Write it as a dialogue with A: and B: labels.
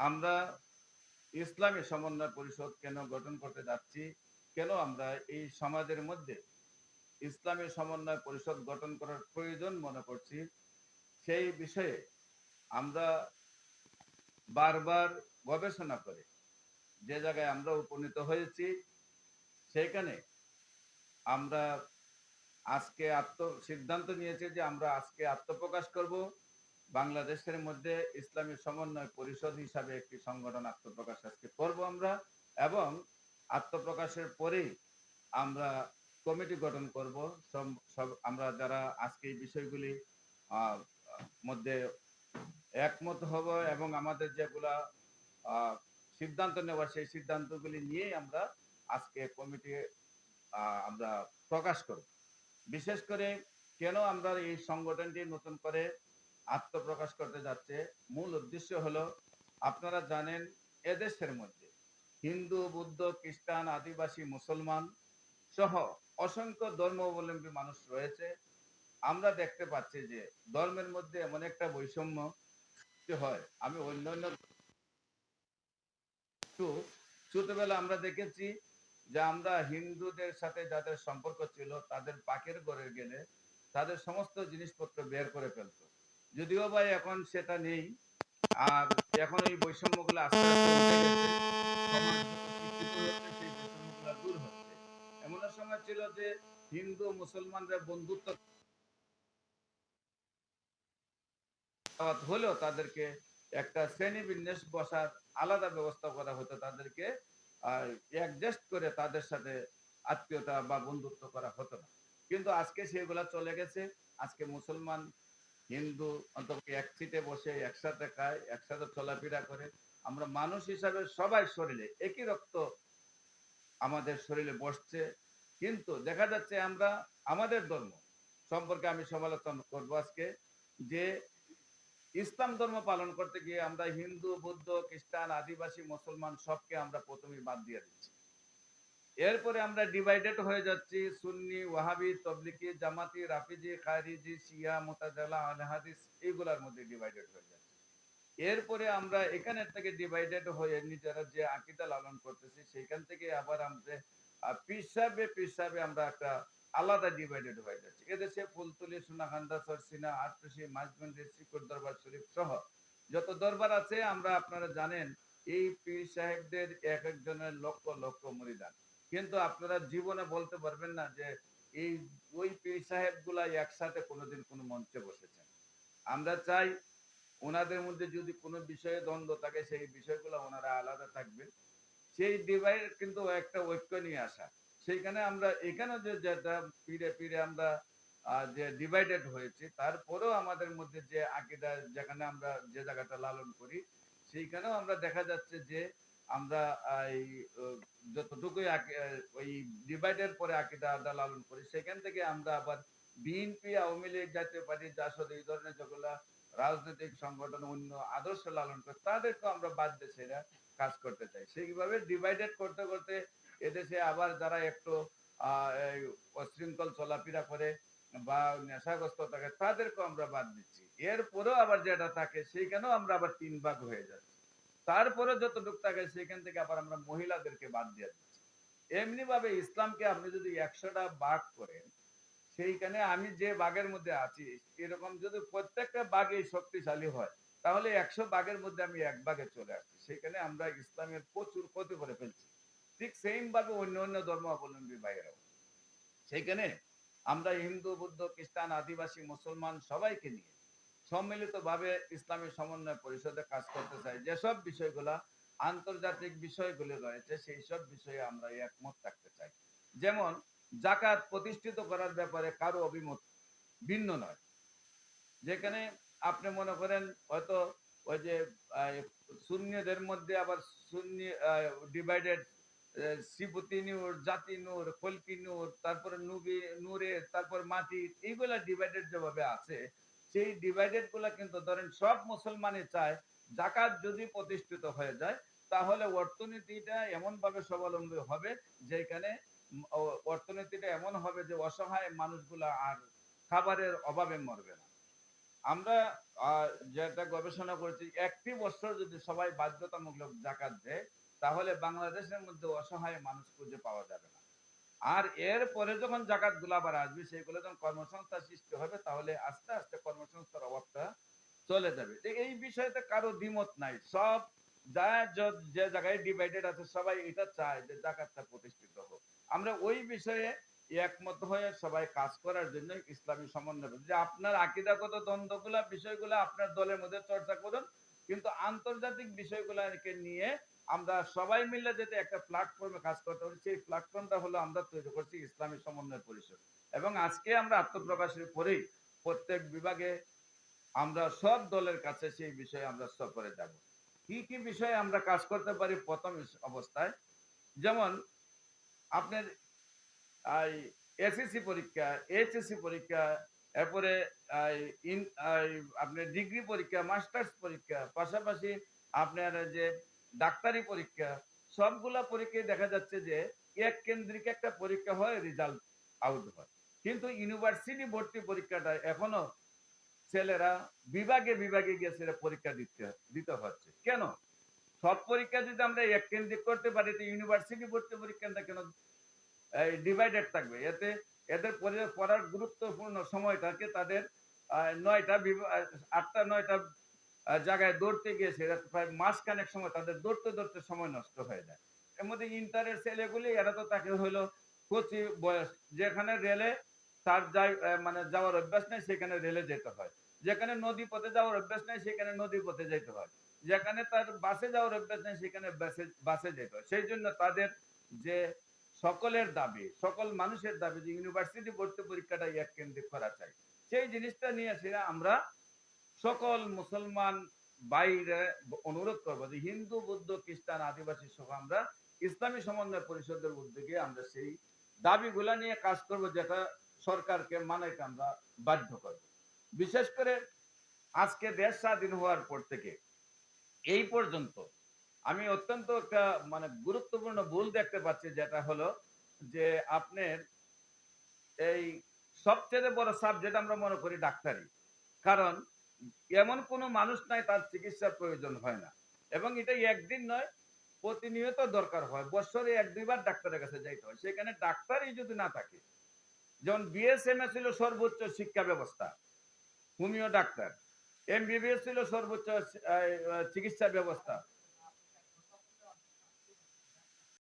A: আমরা ইসলামী সমন্বয় পরিষদ কেন গঠন করতে যাচ্ছি? কেন আমরা এই সমাজের মধ্যে ইসলামী সমন্বয় পরিষদ গঠন করার প্রয়োজন মনে করছি? সেই বিষয়ে আমরা বারবার গবেষণা করে যে জায়গায় আমরা উপনীত হয়েছি, সেইখানে আমরা আজকে আত্ম সিদ্ধান্ত নিয়েছি যে আমরা আজকে আত্মপ্রকাশ করব। বাংলাদেশের মধ্যে ইসলামী সমন্বয় পরিষদ হিসাবে একটি সংগঠন আত্মপ্রকাশ আজকে করব আমরা এবং আত্মপ্রকাশের পরেই আমরা কমিটি গঠন করব। সব আমরা যারা আজকে এই বিষয়গুলি মধ্যে একমত হব এবং আমাদের যেগুলা সিদ্ধান্ত নেওয়ার সেই সিদ্ধান্তগুলি নিয়েই আমরা আজকে কমিটি আমরা প্রকাশ করব। বিশেষ করে কেন আমরা এই সংগঠনটি নতুন করে আত্মপ্রকাশ করতে যাচ্ছে। মূল উদ্দেশ্য হলো, আপনারা জানেন এদেশের মধ্যে হিন্দু, বৌদ্ধ, খ্রিস্টান, আদিবাসী, মুসলমান সহ অসংখ্য ধর্মাবলম্বী মানুষ রয়েছে। আমরা দেখতে পাচ্ছি যে ধর্মের মধ্যে এমন একটা বৈষম্য হয়। আমি অন্যান্য একটু ছোটবেলা আমরা দেখেছি যে আমরা হিন্দুদের সাথে যাদের সম্পর্ক ছিল, তাদের পাকের ঘরে গেলে তাদের সমস্ত জিনিসপত্র বের করে ফেলতো। যদিও বা এখন সেটা নেই, আর এখন এই বৈষম্যগুলো আস্তে আস্তে দূর হচ্ছে। এমন সময় ছিল যে হিন্দু মুসলমানরা বন্ধুত্ব হলেও তাদেরকে একটা শ্রেণি বিন্যাস বসার আলাদা ব্যবস্থা করা হতো, তাদেরকে অ্যাডজাস্ট করে তাদের সাথে আত্মীয়তা বা বন্ধুত্ব করা হতো না। কিন্তু আজকে সেগুলা চলে গেছে, আজকে মুসলমান হিন্দু অন্তত এক সিটে বসে একসাথে খায়, একসাথে চলাফেরা করে। আমরা মানুষ হিসাবে সবাই শরীরে একই রক্ত আমাদের শরীরে বসছে। কিন্তু দেখা যাচ্ছে আমরা আমাদের ধর্ম সম্পর্কে আমি সমালোচনা করব আজকে যে ইসলাম ধর্ম পালন করতে গিয়ে আমরা হিন্দু, বৌদ্ধ, খ্রিস্টান, আদিবাসী, মুসলমান সবকে আমরা প্রথমেই বাদ দিয়ে দিচ্ছি। এরপরে আমরা ডিভাইডেড হয়ে যাচ্ছি সুন্নি, ওয়াহাবি তবলিকি জামাতি, রাফিজি, খারিজি, শিয়া, মোতাজালা আলহাদিস এইগুলার মধ্যে ডিভাইডেড হয়ে যাচ্ছে। এরপরে আমরা এখানের থেকে ডিভাইডেড হয়ে নিজেরা যে আকিদা লালন করতেছি সেখান থেকে আবার আমরা পিসাবে পিসাবে আমরা একটা আলাদা ডিভাইডেড হয়ে যাচ্ছে। এদেশে ফুলতুলি, সোনাখান্দা, সরসিনা আটটুসি মাঝগঞ্জের শিকড় দরবার শরীফ সহ যত দরবার আছে, আমরা আপনারা জানেন, এই পীর সাহেবদের এক একজনের লক্ষ লক্ষ মরিদান। কিন্তু আপনারা জীবনে বলতে পারবেন না যে এই ওই পীর সাহেবগুলা একসাথে কোনোদিন কোনো মঞ্চে বসেছেন। আমরা চাই ওনাদের মধ্যে যদি কোনো বিষয়ে দ্বন্দ্ব থাকে, সেই বিষয়গুলো ওনারা আলাদা থাকবেন। সেই ডিভাইড কিন্তু একটা ঐক্য নিয়ে আসা। সেইখানে আমরা এখানে যে যেটা পিড়ে পিড়ে আমরা যে ডিভাইডেড হয়েছে, তারপরেও আমাদের মধ্যে যে আকিদা যেখানে আমরা যে জায়গাটা লালন করি, সেইখানেও আমরা দেখা যাচ্ছে যে আমরা এই যতটুকুই ওই ডিভাইডের পরে আকিদা আদা লালন করি, সেখান থেকে আমরা আবার বিএনপি, আওয়ামী লীগ, জাতীয় পার্টি, জাসদ, এই ধরনের যেগুলা রাজনৈতিক সংগঠন, অন্য আদর্শ লালন করে, তাদেরকেও আমরা বাদ দিয়ে সেরা কাজ করতে চাই। সেইভাবে ডিভাইডেড করতে করতে এদেশে আবার যারা একটু অশৃঙ্খল চলাফেরা করে বা নেশাগ্রস্ত থাকে তাদেরকেও আমরা বাদ দিচ্ছি। এরপরেও আবার যেটা থাকে, সেইখানেও আমরা আবার তিন ভাগ হয়ে যাচ্ছি। তারপরে যতটুকু থাকে সেখান থেকে আবার আমরা মহিলাদেরকে বাদ দিয়ে দিচ্ছি। এমনি ভাবে ইসলামকে আপনি যদি একশোটা ভাগ করেন, সেইখানে আমি যে বাঘের মধ্যে আছি, এরকম যদি প্রত্যেকটা বাঘে শক্তিশালী হয়, তাহলে একশো বাঘের মধ্যে আমি এক বাঘে চলে আসছি। সেখানে আমরা ইসলামের প্রচুর ক্ষতি করে ফেলছি। ঠিক সেম ভাবে অন্য অন্য ধর্মাবলম্বী ভাইয়েরাও। সেখানে আমরা হিন্দু, বৌদ্ধ, খ্রিস্টান, আদিবাসী, মুসলমান সবাইকে নিয়ে সম্মিলিত ভাবে ইসলামী সমন্বয় পরিষদে কাজ করতে চাই। যেসব বিষয়গুলা আন্তর্জাতিক বিষয়গুলি রয়েছে সেই সব বিষয়ে আমরা একমত থাকতে চাই। যেমন জাকাত প্রতিষ্ঠিত করার ব্যাপারে কারও অভিমত ভিন্ন নয়। যেখানে আপনি মনে করেন, হয়তো ওই যে সুন্নিদের মধ্যে আবার সুন্নি ডিভাইডেড শ্রীপতি নূর, জাতি নূর কলকি নূর, তারপরে নুবি, নূরে, তারপর মাটি, এইগুলা ডিভাইডেড যেভাবে আছে সেই ডিভাইডেডগুলা কিন্তু ধরেন সব মুসলমানই চায় জাকাত যদি প্রতিষ্ঠিত হয়ে যায়, তাহলে অর্থনীতিটা এমন ভাবে স্বাবলম্বী হবে যেখানে অর্থনীতিটা এমন হবে যে অসহায় মানুষগুলা আর খাবারের অভাবে মরবে না। আমরা যেটা গবেষণা করেছি, একটি বছর যদি সবাই বাধ্যতামূলক জাকাত দেয়, তাহলে বাংলাদেশের মধ্যে অসহায় মানুষ খুঁজে পাওয়া যাবে না। আর এর পরে যখন জাকাতগুলো আবার আসবে সেগুলো যখন কর্মসংস্থান সৃষ্টি হবে, তাহলে আস্তে আস্তে কর্মসংস্থার অভাবটা চলে যাবে। এই বিষয়তে কারও দ্বিমত নাই। সব যা যে জায়গায় ডিভাইডেড আছে, সবাই এটা চায় যে জাকাতটা প্রতিষ্ঠিত হোক। আমরা ওই বিষয়ে একমত হয়ে সবাই কাজ করার জন্য ইসলামী সমন্বয় যে আপনার আকিদাগত দ্বন্দ্বগুলা, বিষয়গুলো আপনার দলের মধ্যে চর্চা করুন, কিন্তু আন্তর্জাতিক বিষয়গুলোকে নিয়ে আমরা সবাই মিলে যদি একটা প্ল্যাটফর্মে কাজ করতে পারি, সেই প্ল্যাটফর্মটা হলো আমরা তৈরি করছি ইসলামী সমন্বয় পরিষদ। এবং আজকে আমরা আত্মপ্রকাশের পরেই প্রত্যেক বিভাগে আমরা সব দলের কাছে সেই বিষয়ে আমরা সফরে যাব। কি কি বিষয়ে আমরা কাজ করতে পারি প্রথম অবস্থায়? যেমন আপনার এসএসসি পরীক্ষা, এইচএসসি পরীক্ষা, এরপরে আপনার ডিগ্রি পরীক্ষা, মাস্টার্স পরীক্ষা, পাশাপাশি আপনার যে ডাক্তারি পরীক্ষা, সবগুলা পরীক্ষায় দেখা যাচ্ছে যে এক কেন্দ্রিক একটা পরীক্ষা হয় রেজাল্ট আউট হয়। কিন্তু ইউনিভার্সিটি ভর্তি পরীক্ষাটা এখনও ছেলেরা বিভাগে বিভাগে গিয়ে সেটা পরীক্ষা দিতে দিতে হচ্ছে। কেন? সব পরীক্ষা যদি আমরা এক কেন্দ্রিক করতে পারি, তো ইউনিভার্সিটি ভর্তি পরীক্ষাটা কেন ডিভাইডেড থাকবে? এতে, এদের পড়ার গুরুত্বপূর্ণ সময়টাকে তাদের নয়টা আটটা, নয়টা জায়গায় দৌড়তে গিয়ে সেটা প্রায় মাসখানেক সময় তাদের দৌড়তে দৌড়তে সময় নষ্ট হয়ে যায়। এর মধ্যে ইন্টারের ছেলেগুলি, এরা তো তাকে হলো কচি বয়স, যেখানে রেলে তার যাই মানে যাওয়ার অভ্যাস নেই, সেখানে রেলে যেতে হয়। যেখানে নদী পথে যাওয়ার অভ্যাস নেই, সেখানে নদী পথে যেতে হয়। যেখানে তার বাসে যাওয়ার অভ্যাস নেই, সেখানে বাসে বাসে যেতে হয়। সেই জন্য তাদের যে সকলের দাবি, সকল মানুষের দাবি যে, ইউনিভার্সিটি ভর্তি পরীক্ষাটা এক কেন্দ্রিক করা চাই। সেই জিনিসটা নিয়ে সেটা আমরা সকল মুসলমান বাইরে অনুরোধ করব যে হিন্দু, বৌদ্ধ, খ্রিস্টান, আদিবাসী সহ আমরা ইসলামী সমন্বয় পরিষদের উদ্যোগে আমরা সেই দাবিগুলা নিয়ে কাজ করব যেটা সরকারকে মানাইতে আমরা বাধ্য করব। বিশেষ করে আজকে দেশ স্বাধীন হওয়ার পর থেকে এই পর্যন্ত আমি অত্যন্ত একটা মানে গুরুত্বপূর্ণ ভুল দেখতে পাচ্ছি যেটা হলো যে আপনার এই সবচেয়ে বড় সাবজেক্ট আমরা মনে করি ডাক্তারি। কারণ এমন কোনো মানুষ নাই, তার চিকিৎসার প্রয়োজন হয় না। এবং এটা একদিন নয়, প্রতিনিয়ত দরকার হয়। বছরে এক, দুইবার ডাক্তারের কাছে যাইতে হয়। সেখানে ডাক্তারই যদি না থাকে, যেমন বিএসএমএ ছিল সর্বোচ্চ শিক্ষা ব্যবস্থা, হোমিও ডাক্তার। এমবিবিএস ছিল সর্বোচ্চ চিকিৎসা ব্যবস্থা।